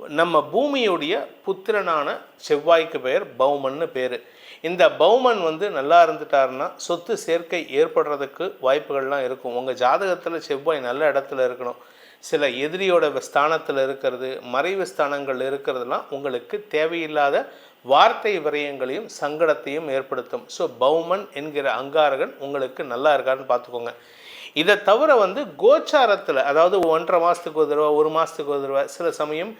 நம்ம பூமியுடைய புத்திரனான செவ்வாய்க்கு பெயர் பௌமன்னு பேர். இந்த பௌமன் வந்து நல்லா இருந்துட்டாருன்னா சொத்து சேர்க்கை ஏற்படுறதுக்கு வாய்ப்புகள்லாம் இருக்கும். உங்கள் ஜாதகத்தில் செவ்வாய் நல்ல இடத்துல இருக்கணும். சில எதிரியோட ஸ்தானத்தில் இருக்கிறது மறைவு ஸ்தானங்கள் இருக்கிறதுலாம் உங்களுக்கு தேவையில்லாத வார்த்தை விரயங்களையும் சங்கடத்தையும் ஏற்படுத்தும். ஸோ பௌமன் என்கிற அங்காரகன் உங்களுக்கு நல்லா இருக்காருன்னு பார்த்துக்கோங்க இதை தவிர வந்து கோச்சாரத்தில் அதாவது ஒன்றரை மாதத்துக்கு ஒரு தடவை ஒரு மாதத்துக்கு ஒரு தடவை சில சமயம்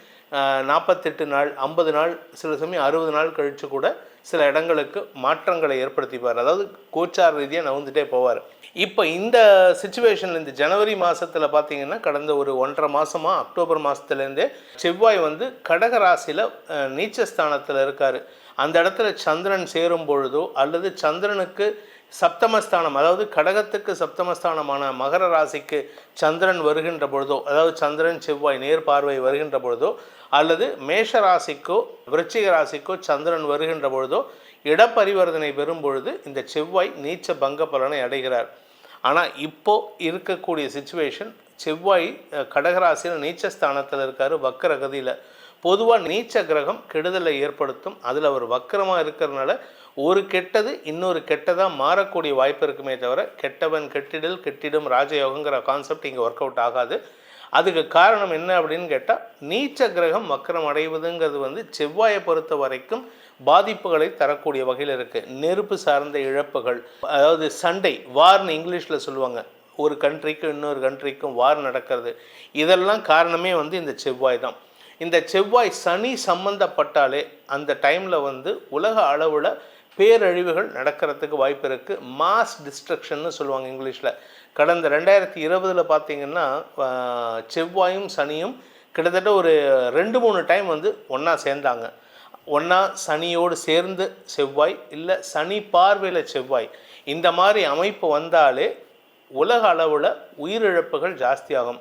நாற்பத்தெட்டு நாள் ஐம்பது நாள் சில சமயம் அறுபது நாள் கழித்து கூட சில இடங்களுக்கு மாற்றங்களை ஏற்படுத்திப்பார். அதாவது கோச்சார் ரீதியாக நவுந்துட்டே போவார். இப்போ இந்த சுச்சுவேஷனில் இந்த ஜனவரி மாதத்தில் பார்த்தீங்கன்னா கடந்த ஒரு ஒன்றரை மாதமாக அக்டோபர் மாதத்துலேருந்தே செவ்வாய் வந்து கடக ராசியில் நீச்சஸ்தானத்தில் இருக்கார். அந்த இடத்துல சந்திரன் சேரும் பொழுதோ அல்லது சந்திரனுக்கு சப்தமஸ்தானம் அதாவது கடகத்துக்கு சப்தமஸ்தானமான மகர ராசிக்கு சந்திரன் வருகின்ற பொழுதோ அதாவது சந்திரன் செவ்வாய் நேர் பார்வை வருகின்ற பொழுதோ அல்லது மேஷ ராசிக்கோ விருச்சிக ராசிக்கோ சந்திரன் வருகின்ற பொழுதோ இடப்பரிவர்த்தனை பெறும் பொழுது இந்த செவ்வாய் நீச்ச பங்க பலனை அடைகிறார். ஆனால் இப்போ இருக்கக்கூடிய சுச்சுவேஷன் செவ்வாய் கடகராசியில் நீச்சஸ்தானத்தில் இருக்கார் வக்கரகதியில். பொதுவாக நீச்ச கிரகம் கெடுதலை ஏற்படுத்தும். அதில் அவர் வக்கரமாக இருக்கிறதுனால ஒரு கெட்டது இன்னொரு கெட்டதாக மாறக்கூடிய வாய்ப்பு இருக்குமே தவிர கெட்டவன் கெட்டிடல் கெட்டிடும் ராஜயோகங்கிற கான்செப்ட் இங்கே ஒர்க் அவுட் ஆகாது. அதுக்கு காரணம் என்ன அப்படின்னு கேட்டால் நீச்ச கிரகம் வக்கரம் அடைவதுங்கிறது வந்து செவ்வாயை பொறுத்த வரைக்கும் பாதிப்புகளை தரக்கூடிய வகையில் இருக்குது நெருப்பு சார்ந்த இழப்புகள் அதாவது சண்டை வார்னு இங்கிலீஷில் சொல்லுவாங்க. ஒரு கண்ட்ரிக்கும் இன்னொரு கண்ட்ரிக்கும் வார் நடக்கிறது. இதெல்லாம் காரணமே வந்து இந்த செவ்வாய் தான். இந்த செவ்வாய் சனி சம்பந்தப்பட்டாலே அந்த டைமில் வந்து உலக அளவில் பேரழிவுகள் நடக்கிறதுக்கு வாய்ப்பு இருக்குது மாஸ் டிஸ்ட்ரக்ஷன்னு சொல்லுவாங்க இங்கிலீஷில் கடந்த ரெண்டாயிரத்தி இருபதில் பார்த்தீங்கன்னா செவ்வாயும் சனியும் கிட்டத்தட்ட ஒரு ரெண்டு மூணு டைம் வந்து ஒன்றா சேர்ந்தாங்க. ஒன்றா சனியோடு சேர்ந்து செவ்வாய் இல்லை சனி பார்வையில் செவ்வாய். இந்த மாதிரி அமைப்பு வந்தாலே உலக அளவில் உயிரிழப்புகள் ஜாஸ்தியாகும்.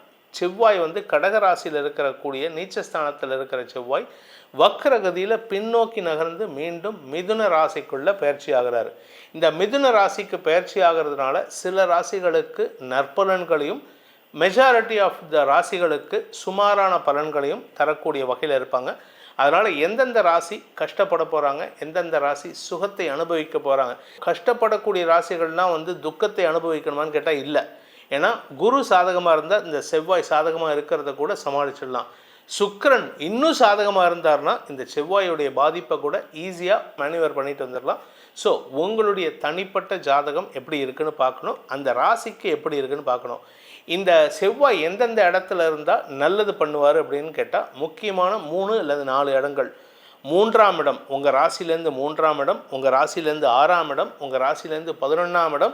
செவ்வாய் வந்து கடகராசியில் இருக்கக்கூடிய நீச்சஸ்தானத்தில் இருக்கிற செவ்வாய் வக்கரகதியில் பின்னோக்கி நகர்ந்து மீண்டும் மிதுன ராசிக்குள்ளே பயிற்சி ஆகிறார். இந்த மிதுன ராசிக்கு பயிற்சி ஆகிறதுனால சில ராசிகளுக்கு நற்பலன்களையும் மெஜாரிட்டி ஆஃப் த ராசிகளுக்கு சுமாரான பலன்களையும் தரக்கூடிய வகையில் இருப்பாங்க. அதனால் எந்தெந்த ராசி கஷ்டப்பட போகிறாங்க எந்தெந்த ராசி சுகத்தை அனுபவிக்க போகிறாங்க கஷ்டப்படக்கூடிய ராசிகள்னால் வந்து துக்கத்தை அனுபவிக்கணுமான்னு கேட்டால் இல்லை. ஏன்னா குரு சாதகமாக இருந்தால் இந்த செவ்வாய் சாதகமாக இருக்கிறத கூட சமாளிச்சிடலாம். சுக்கரன் இன்னும் சாதகமாக இருந்தார்னா இந்த செவ்வாயுடைய பாதிப்பை கூட ஈஸியாக மேனுவர் பண்ணிட்டு வந்துடலாம். ஸோ உங்களுடைய தனிப்பட்ட ஜாதகம் எப்படி இருக்குன்னு பார்க்கணும். அந்த ராசிக்கு எப்படி இருக்குன்னு பார்க்கணும். இந்த செவ்வாய் எந்தெந்த இடத்துல இருந்தால் நல்லது பண்ணுவார் அப்படின்னு கேட்டால் முக்கியமான மூணு அல்லது நாலு இடங்கள். மூன்றாம் இடம் உங்கள் ராசிலேருந்து மூன்றாம் இடம் உங்கள் ராசிலேருந்து ஆறாம் இடம் உங்கள் ராசிலேருந்து பதினொன்றாம் இடம்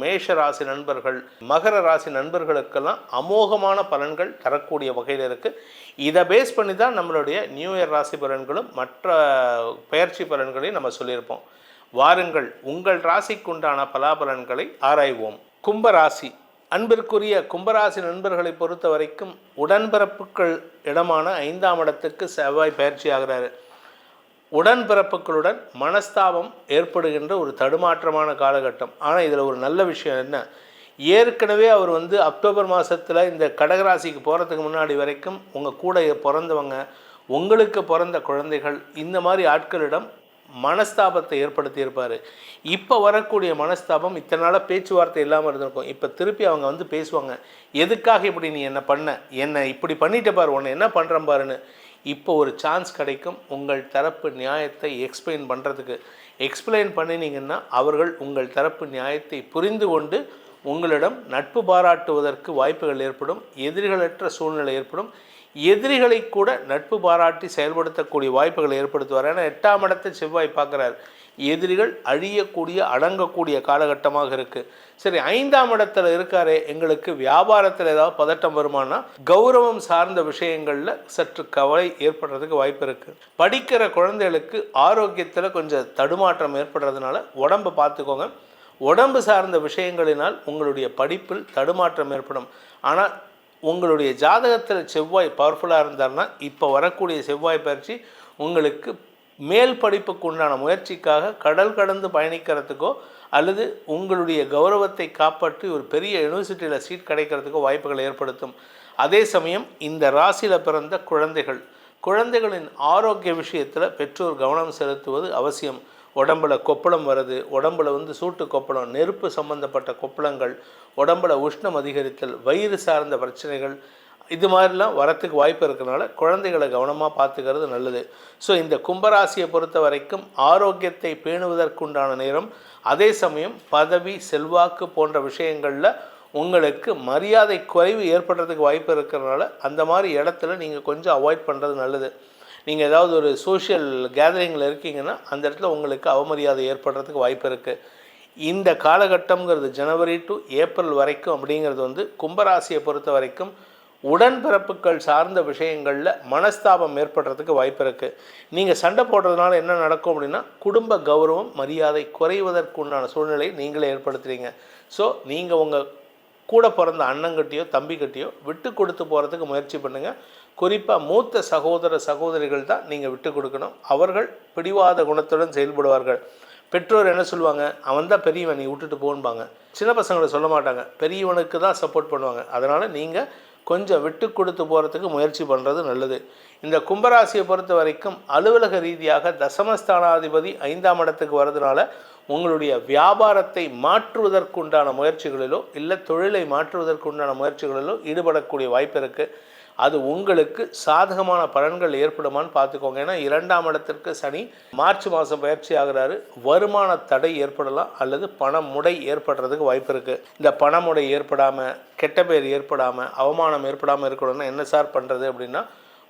மேஷ ராசி நண்பர்கள் மகர ராசி நண்பர்களுக்கெல்லாம் அமோகமான பலன்கள் தரக்கூடிய வகையில் இருக்குது இதை பேஸ் பண்ணி தான் நம்மளுடைய நியூ இயர் ராசி பலன்களும் மற்ற பயிற்சி பலன்களையும் நம்ம சொல்லியிருப்போம். வாருங்கள் உங்கள் ராசிக்குண்டான பலாபலன்களை ஆராய்வோம். கும்பராசி அன்பிற்குரிய கும்பராசி நண்பர்களை பொறுத்த வரைக்கும் உடன்பிறப்புகள் இடமான ஐந்தாம் இடத்துக்கு செவ்வாய் பயிற்சி ஆகிறாரு. உடன்பிறப்புகளுடன் மனஸ்தாபம் ஏற்படுகின்ற ஒரு தடுமாற்றமான காலகட்டம். ஆனால் இதில் ஒரு நல்ல விஷயம் என்ன? ஏற்கனவே அவர் வந்து அக்டோபர் மாதத்தில் இந்த கடகராசிக்கு போகிறதுக்கு முன்னாடி வரைக்கும் உங்கள் கூட பிறந்தவங்க உங்களுக்கு பிறந்த குழந்தைகள் இந்த மாதிரி ஆட்களிடம் மனஸ்தாபத்தை ஏற்படுத்தியிருப்பார். இப்போ வரக்கூடிய மனஸ்தாபம் இத்தனை நாளாக பேச்சுவார்த்தை இல்லாமல் இருந்திருக்கும். இப்போ திருப்பி அவங்க வந்து பேசுவாங்க எதுக்காக இப்படி நீ என்ன பண்ண? என்னை இப்படி பண்ணிட்ட பாரு உன்னை என்ன பண்ணுறேன் பாருன்னு. இப்போ ஒரு சான்ஸ் கிடைக்கும் உங்கள் தரப்பு நியாயத்தை எக்ஸ்பிளைன் பண்ணுறதுக்கு எக்ஸ்பிளைன் பண்ணினீங்கன்னா அவர்கள் உங்கள் தரப்பு நியாயத்தை புரிந்து கொண்டு உங்களிடம் நட்பு பாராட்டுவதற்கு வாய்ப்புகள் ஏற்படும் எதிரிகளற்ற சூழ்நிலை ஏற்படும். எதிரிகளை கூட நட்பு பாராட்டி செயல்படுத்தக்கூடிய வாய்ப்புகளை ஏற்படுத்துவார். ஏன்னா எட்டாம் இடத்தை செவ்வாய் பார்க்குறாரு. எதிரிகள் அழியக்கூடிய அடங்கக்கூடிய காலகட்டமாக இருக்குது சரி ஐந்தாம் இடத்துல இருக்காரே எங்களுக்கு வியாபாரத்தில் ஏதாவது பதட்டம் வருமானா கௌரவம் சார்ந்த விஷயங்களில் சற்று கவலை ஏற்படுறதுக்கு வாய்ப்பு இருக்குது படிக்கிற குழந்தைகளுக்கு ஆரோக்கியத்தில் கொஞ்சம் தடுமாற்றம் ஏற்படுறதுனால உடம்பை பார்த்துக்கோங்க. உடம்பு சார்ந்த விஷயங்களினால் உங்களுடைய படிப்பில் தடுமாற்றம் ஏற்படும். ஆனால் உங்களுடைய ஜாதகத்தில் செவ்வாய் பவர்ஃபுல்லாக இருந்தார்னா இப்போ வரக்கூடிய செவ்வாய் பயிற்சி உங்களுக்கு மேல் படிப்புக்கு உண்டான முயற்சிக்காக கடல் கடந்து பயணிக்கிறதுக்கோ அல்லது உங்களுடைய கௌரவத்தை காப்பாற்றி ஒரு பெரிய யூனிவர்சிட்டியில் சீட் கிடைக்கிறதுக்கோ வாய்ப்புகளை ஏற்படுத்தும். அதே சமயம் இந்த ராசியில் பிறந்த குழந்தைகள் குழந்தைகளின் ஆரோக்கிய விஷயத்தில் பெற்றோர் கவனம் செலுத்துவது அவசியம். உடம்புல கொப்பளம் வருது உடம்புல வந்து சூட்டு கொப்பளம் நெருப்பு சம்பந்தப்பட்ட கொப்பளங்கள் உடம்புல உஷ்ணம் அதிகரித்தல் வயிறு சார்ந்த பிரச்சனைகள் இது மாதிரிலாம் வரத்துக்கு வாய்ப்பு இருக்கிறனால குழந்தைகளை கவனமாக பார்த்துக்கிறது நல்லது. ஸோ இந்த கும்பராசியை பொறுத்த வரைக்கும் ஆரோக்கியத்தை பேணுவதற்குண்டான நேரம். அதே சமயம் பதவி செல்வாக்கு போன்ற விஷயங்களில் உங்களுக்கு மரியாதை குறைவு ஏற்படுறதுக்கு வாய்ப்பு இருக்கிறனால அந்த மாதிரி இடத்துல நீங்கள் கொஞ்சம் அவாய்ட் பண்ணுறது நல்லது. நீங்கள் ஏதாவது ஒரு சோஷியல் கேதரிங்கில் இருக்கீங்கன்னா அந்த இடத்துல உங்களுக்கு அவமரியாதை ஏற்படுறதுக்கு வாய்ப்பு இருக்குது இந்த காலகட்டம்ங்கிறது ஜனவரி டு ஏப்ரல் வரைக்கும் அப்படிங்கிறது வந்து கும்பராசியை பொறுத்த வரைக்கும் உடன்பிறப்புகள் சார்ந்த விஷயங்களில் மனஸ்தாபம் ஏற்படுறதுக்கு வாய்ப்பு இருக்குது நீங்கள் சண்டை போடுறதுனால என்ன நடக்கும் அப்படின்னா குடும்ப கௌரவம் மரியாதை குறைவதற்கு உண்டான சூழ்நிலையை நீங்களே ஏற்படுத்துகிறீங்க ஸோ நீங்கள் உங்கள் கூட பிறந்த அண்ணங்கிட்டேயோ தம்பிக்கிட்டேயோ விட்டு கொடுத்து போகிறதுக்கு முயற்சி பண்ணுங்கள் குறிப்பாக மூத்த சகோதர சகோதரிகள் தான் நீங்கள் விட்டு கொடுக்கணும். அவர்கள் பிடிவாத குணத்துடன் செயல்படுவார்கள். பெற்றோர் என்ன சொல்லுவாங்க? அவன் தான் பெரியவன் நீ விட்டுட்டு போன்பாங்க. சின்ன பசங்களை சொல்ல மாட்டாங்க. பெரியவனுக்கு தான் சப்போர்ட் பண்ணுவாங்க. அதனால் நீங்கள் கொஞ்சம் விட்டு கொடுத்து போகிறதுக்கு முயற்சி பண்ணுறது நல்லது. இந்த கும்பராசியை பொறுத்த வரைக்கும் அலுவலக ரீதியாக தசமஸ்தானாதிபதி ஐந்தாம் இடத்துக்கு வர்றதுனால உங்களுடைய வியாபாரத்தை மாற்றுவதற்குண்டான முயற்சிகளிலோ இல்லை தொழிலை மாற்றுவதற்குண்டான முயற்சிகளிலோ ஈடுபடக்கூடிய வாய்ப்பு இருக்குது அது உங்களுக்கு சாதகமான பலன்கள் ஏற்படுமான்னு பார்த்துக்கோங்க. ஏன்னா இரண்டாம் இடத்திற்கு சனி மார்ச் மாதம் பயிற்சி ஆகிறாரு. வருமான தடை ஏற்படலாம் அல்லது பணமுடை ஏற்படுறதுக்கு வாய்ப்பு இருக்குது இந்த பணமுடை ஏற்படாமல் கெட்ட பேர் ஏற்படாமல் அவமானம் ஏற்படாமல் இருக்கணும்னா என்ன சார் பண்ணுறது அப்படின்னா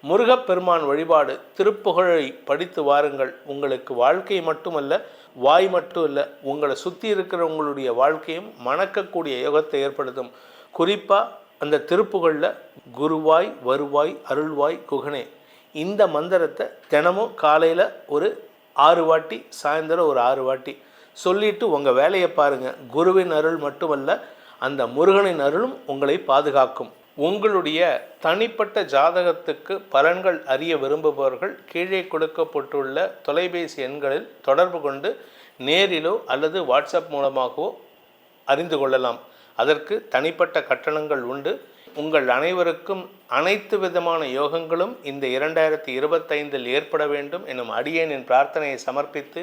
முருகப்பெருமான் வழிபாடு திருப்புகழை படித்து வாருங்கள். உங்களுக்கு வாழ்க்கை மட்டுமல்ல வாய் மட்டும் இல்லை உங்களை சுற்றி இருக்கிறவங்களுடைய வாழ்க்கையும் மணக்கக்கூடிய யோகத்தை ஏற்படுத்தும். குறிப்பாக அந்த திருப்புகளில் குருவாய் வருவாய் அருள்வாய் குகனே. இந்த மந்திரத்தை தினமும் காலையில் ஒரு ஆறு வாட்டி சாயந்தரம் ஒரு ஆறு வாட்டி. சொல்லிட்டு உங்கள் வேலையை பாருங்கள் குருவின் அருள் மட்டுமல்ல அந்த முருகனின் அருளும் உங்களை பாதுகாக்கும். உங்களுடைய தனிப்பட்ட ஜாதகத்துக்கு பலன்கள் அறிய விரும்புபவர்கள் கீழே கொடுக்கப்பட்டுள்ள தொலைபேசி எண்களில் தொடர்பு கொண்டு நேரிலோ அல்லது வாட்ஸ்அப் மூலமாகவோ அறிந்து கொள்ளலாம். அதற்கு தனிப்பட்ட கட்டணங்கள் உண்டு. உங்கள் அனைவருக்கும் அனைத்து விதமான யோகங்களும் இந்த இரண்டாயிரத்தி இருபத்தைந்தில் ஏற்பட வேண்டும் எனும் அடியேனின் பிரார்த்தனையை சமர்ப்பித்து